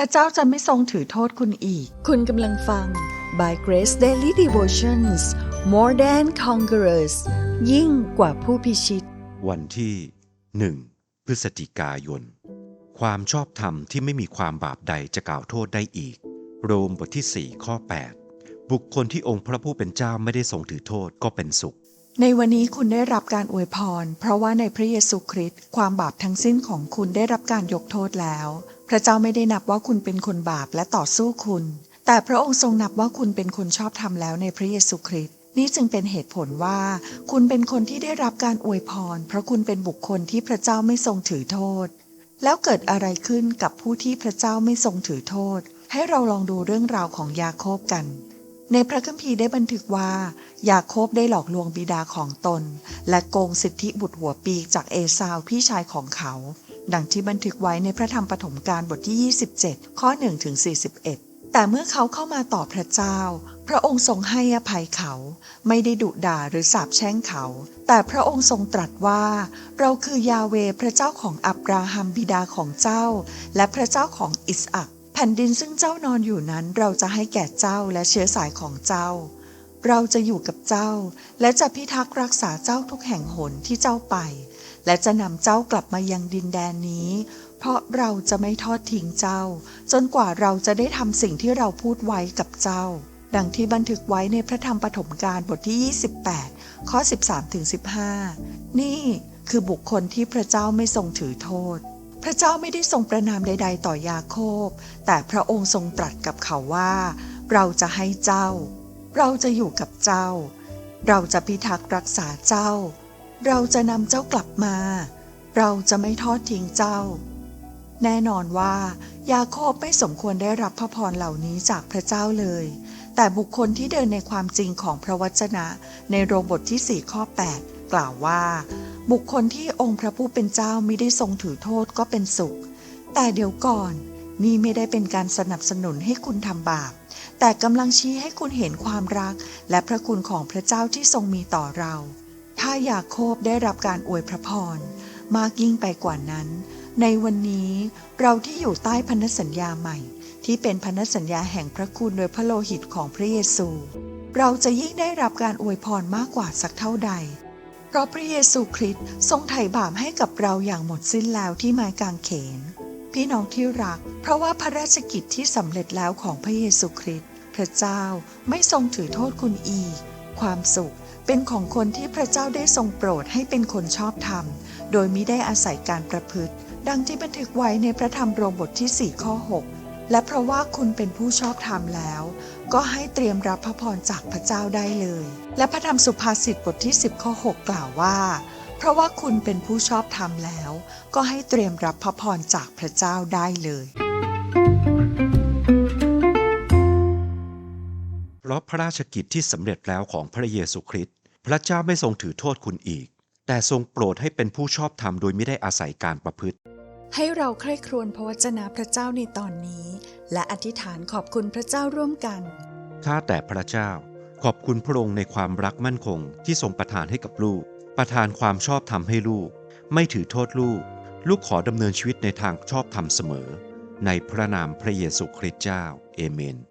ระเจ้าจะไม่ทรงถือโทษคุณอีก คุณกำลังฟัง By Grace Daily Devotions More Than Conquerors ยิ่งกว่าผู้พิชิต วันที่ 1 พฤศจิกายน ความชอบธรรมที่ไม่มีความบาปใดจะกล่าวโทษได้อีก โรมบทที่ 4 ข้อ 8 บุคคลที่องค์พระผู้เป็นเจ้าไม่ได้ทรงถือโทษก็เป็นสุข ในวันนี้คุณได้รับการอวยพร เพราะว่าในพระเยซูคริสต์ความบาปทั้งสิ้นของคุณได้รับการยกโทษแล้ว พระเจ้าไม่ได้นับว่าคุณเป็นคนบาปและต่อสู้คุณ แต่พระองค์ทรงนับว่าคุณเป็นคนชอบธรรมแล้วในพระเยซูคริสต์นี่จึงเป็นเหตุผลว่า คุณเป็นคนที่ได้รับการอวยพร เพราะคุณเป็นบุคคลที่พระเจ้าไม่ทรงถือโทษ แล้วเกิดอะไรขึ้นกับผู้ที่พระเจ้าไม่ทรงถือโทษ ให้เราลองดูเรื่องราวของยาโคบกัน ในพระคัมภีร์ได้บันทึกว่า ยาโคบได้หลอกลวงบิดาของตน และโกงสิทธิบุตรหัวปีกจากเอซาวพี่ชายของเขา ดังที่บันทึกไว้ในพระธรรมปฐมกาลบทที่ 27 ข้อ1ถึง41 แต่เมื่อเขาเข้ามาต่อพระเจ้า พระองค์ทรงให้อภัยเขา ไม่ได้ดุด่าหรือสาปแช่งเขา แต่พระองค์ทรงตรัสว่า เราคือยาเวพระเจ้าของอับราฮัมบิดาของเจ้า และพระเจ้าของอิสอักแผ่นดินซึ่งเจ้านอนอยู่นั้นเราจะให้แก่เจ้าและเชื้อสายของเจ้าเราจะอยู่กับเจ้า และจะพิทักษ์รักษาเจ้าทุกแห่งหนที่เจ้าไป และจะนำเจ้ากลับมายังดินแดนนี้ เพราะเราจะไม่ทอดทิ้งเจ้า จนกว่าเราจะได้ทำสิ่งที่เราพูดไว้กับเจ้า ดังที่บันทึกไว้ในพระธรรมปฐมกาลบทที่ 28 ข้อ 13ถึง15 นี่คือบุคคลที่พระเจ้าไม่ทรงถือโทษ พระเจ้าไม่ได้ทรงประนามใด ๆ ต่อยาโคบ แต่พระองค์ทรงตรัสกับเขาว่า เราจะให้เจ้า เราจะอยู่กับเจ้า เราจะพิทักษ์รักษาเจ้า เราจะนำเจ้ากลับมา เราจะไม่ทอดทิ้งเจ้า แน่นอนว่า ยาโคบไม่สมควรได้รับพระพรเหล่านี้จากพระเจ้าเลย แต่บุคคลที่เดินในความจริงของพระวจนะ ในโรบทที่4ข้อ 8 กล่าวว่า บุคคลที่องค์พระผู้เป็นเจ้าไม่ได้ทรงถือโทษก็เป็นสุข แต่เดี๋ยวก่อนนี่ไม่ได้เป็นการสนับสนุนให้คุณทำบาป แต่กำลังชี้ให้คุณเห็นความรัก และพระคุณของพระเจ้าที่ทรงมีต่อเรา ถ้ายาโคบได้รับการอวยพระพร มากยิ่งไปกว่านั้น ในวันนี้เราที่อยู่ใต้พันธสัญญาใหม่ ที่เป็นพันธสัญญาแห่งพระคุณโดยพระโลหิตของพระเยซู เราจะยิ่งได้รับการอวยพรมากกว่าสักเท่าใด เพราะพระเยซูคริสต์ทรงไถ่บาปให้กับเราอย่างหมดสิ้นแล้วที่ไม้กางเขน พี่น้องที่รัก เพราะว่าพระราชกิจที่สำเร็จแล้วของพระเยซูคริสต์พระเจ้าไม่ทรงถือโทษคุณอีก ความสุข เป็นของคนที่พระเจ้าได้ทรงโปรดให้เป็นคนชอบธรรม โดยมิได้อาศัยการประพฤติ ดังที่บันทึกไว้ในพระธรรมโรมบทที่ 4 ข้อ 6 และเพราะว่าคุณเป็นผู้ชอบธรรมแล้ว ก็ให้เตรียมรับพระพรจากพระเจ้าได้เลย และพระธรรมสุภาษิตบทที่ 10 ข้อ 6 กล่าวว่า เพราะว่าคุณเป็นผู้ชอบธรรมแล้ว ก็ให้เตรียมรับพระพรจากพระเจ้าได้เลยเพราะพระราชกิจที่สำเร็จแล้วของพระเยซูคริสต์ พระเจ้าไม่ทรงถือโทษคุณอีก แต่ทรงโปรดให้เป็นผู้ชอบธรรมโดยไม่ได้อาศัยการประพฤติ ให้เราใคร่ครวญพระวจนะพระเจ้าในตอนนี้ และอธิษฐานขอบคุณพระเจ้าร่วมกัน ข้าแต่พระเจ้า ขอบคุณพระองค์ในความรักมั่นคงที่ทรงประทานให้กับลูก ประทานความชอบธรรมให้ลูก ไม่ถือโทษลูก ลูกขอดำเนินชีวิตในทางชอบธรรมเสมอ ในพระนามพระเยซูคริสต์เจ้า เอเมน